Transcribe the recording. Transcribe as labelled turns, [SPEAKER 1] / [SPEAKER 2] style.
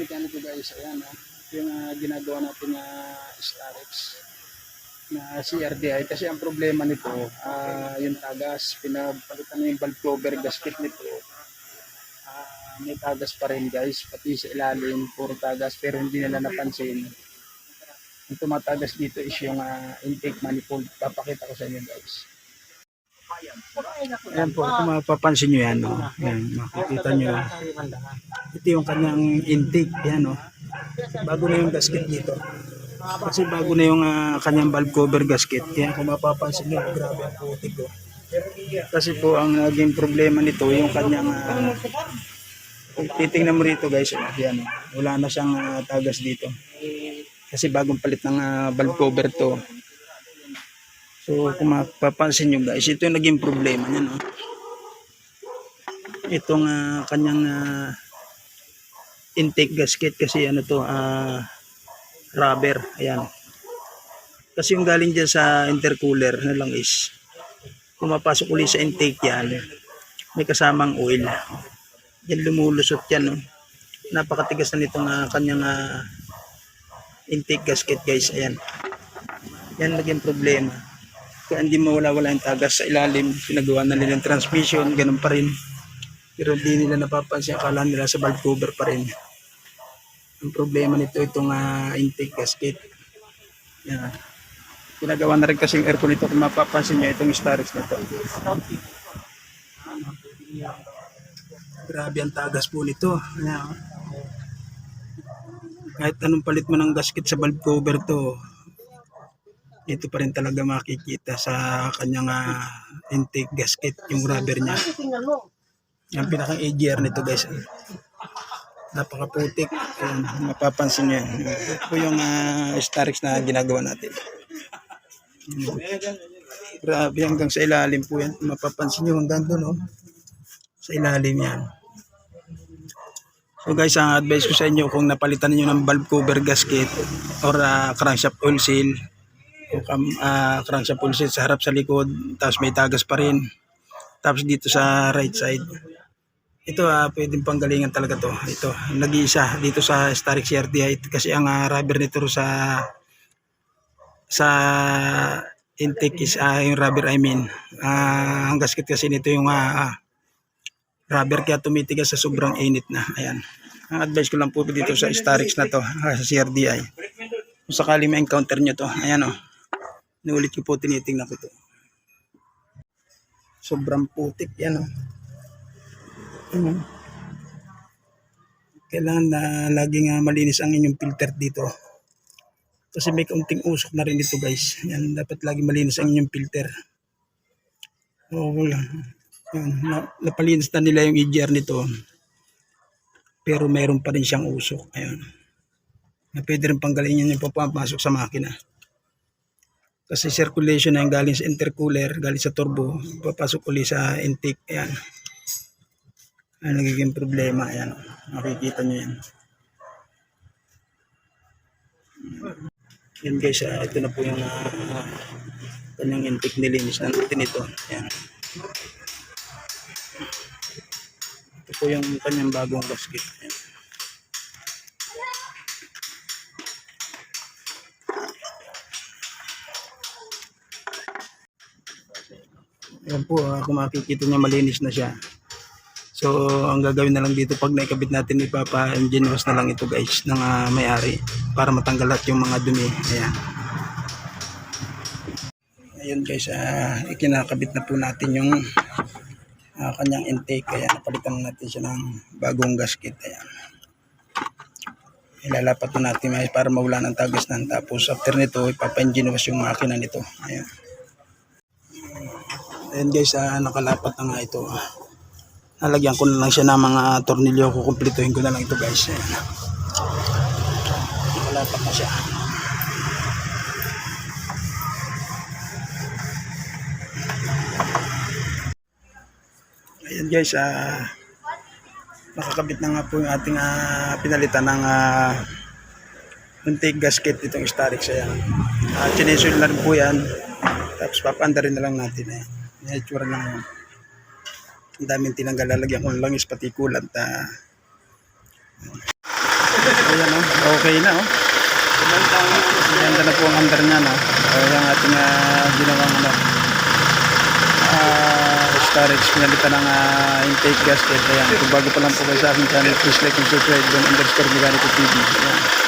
[SPEAKER 1] mekaniko guys, ayan ah. Yung ah, ginagawa natin na Starex na CRDI kasi ang problema nito ah, yung tagas pinapalitan na yung valve cover gasket nito. Ah, may tagas pa rin guys. Pati sa ilalim puro tagas. Pero hindi nila napansin. Ang tumatagas dito is yung ah, intake manifold. Papakita ko sa inyo guys. Ayan po, kung mapapansin nyo yan, no? Ayan, makikita nyo. Ito yung kanyang intake, yan, no? Bago na yung gasket dito. Kasi bago na yung ah, kanyang valve cover gasket. Kaya kung mapapansin nyo, grabe ang putik ko. Kasi po, ang naging problema nito, yung kanyang, ah, kung titingnan mo rito guys, yan, no? wala na siyang ah, tagas dito. Kasi bagong palit ng ah, valve cover to. So kung mapapansin nyo guys, ito yung naging problema niya. No? Itong ah, kanyang ah, intake gasket kasi ano to, ah, rubber. Ayan. Kasi yung galing dyan sa intercooler na lang is pumapasok ulit sa intake yan. May kasamang oil. Yan lumulusot yan. No? Napakatigas na nitong ah, kanyang ah, intake gasket guys. Ayan. Yan naging problema. Kaya hindi mawala-wala yung tagas sa ilalim. Pinagawa na nila ng transmission, ganun pa rin. Pero hindi nila napapansin, akala nila sa valve cover pa rin. Ang problema nito itong ah, intake gasket. Yan. Pinagawa na rin kasi yung aircon nito kung mapapansin nyo itong Starex na to. Grabe ang tagas po nito. Yan. Kahit anong palit mo ng gasket sa valve cover to, ito pa rin talaga makikita sa kanyang ah, intake gasket, yung rubber niya. Yung pinakang AGR nito guys. Napakaputik. Ayan, mapapansin nyo yan. Ito po yung uh, Starex na ginagawa natin. Ayan. Grabe hanggang sa ilalim po yan. Mapapansin nyo hanggang doon. Oh. Sa ilalim yan. So guys, ang advice ko sa inyo kung napalitan niyo ng valve cover gasket or ah, crankshaft oil seal o kam, ah, crankshaft oil seal sa harap sa likod tapos may tagas pa rin tapos dito sa right side ito ah, pwedeng panggalingan talaga to ito nag-iisa dito sa Starex CRDI kasi ang ah, rubber nito sa sa intake is ah, yung rubber I mean ah, ang gasket kasi nito yung ah, rubber kaya tumitigas sa sobrang init na. Ayan. Ang advice ko lang po dito sa Starex na to, sa CRDI. Kung sakali ma-encounter nyo to, ayan o. Inulit ko po, tinitingnan ko to. Sobrang putik, yan o. Ano? Kailangan na laging ah, malinis ang inyong filter dito. Kasi may kaunting usok na rin dito guys. Yan, dapat lagi malinis ang inyong filter. Oo, wala. Yun, na, napalinis na nila yung EGR nito. Pero meron pa rin siyang usok. Ayun. Na pwede rin panggalingin yung papapasok sa makina. Kasi circulation na yung galing sa intercooler, galing sa turbo, papasok uli sa intake. Ayan. Ang nagiging problema. Ayan. Makikita nyo yan. Yan guys, ah, ito na po yung uh, kanyang intake nilinis na natin ito. Ayan. Ito po yung kanyang bagong gasket. Ayan. Ayan po, ah, kung makikita niya malinis na siya. So, ang gagawin na lang dito pag naikabit natin, ipapa-engine wash na lang ito guys ng ah, may-ari para matanggal lahat yung mga dumi. Ayan. Ayun guys, ah, ikinakabit na po natin yung ah, kanyang intake. Ayan, napalitan na natin siya ng bagong gasket. Ayan. Ilalapat na natin may para mawala ng tagas nan. Tapos after nito, ipapa-engine wash yung makina nito. Ayan. Ayan guys, ah, nakalapat na nga ito. Nalagyan ko na lang siya ng mga tornilyo. Kukumplituhin ko na lang ito guys. Ayan. Nakalapat na siya. Ayan guys, ah nakakabit na nga po yung ating ah, pinalitan ng uh, intake gasket itong Starex ayan. Uh, chinesul na rin po yan. Tapos papanda rin na lang natin eh. May itsura lang yun. Ang daming tinanggal lalagyan ko ng langis pati kulant. ah. Ayan oh, okay na oh. Ganda na po ang under niya no. O yung ating uh, ginawang ano. ah storage pinalitan ng ah, intake gasket. Ayan, kung bago pa lang po kayo sa aking channel, please like and subscribe. Don't underscore Mekaniko TV. Ayan.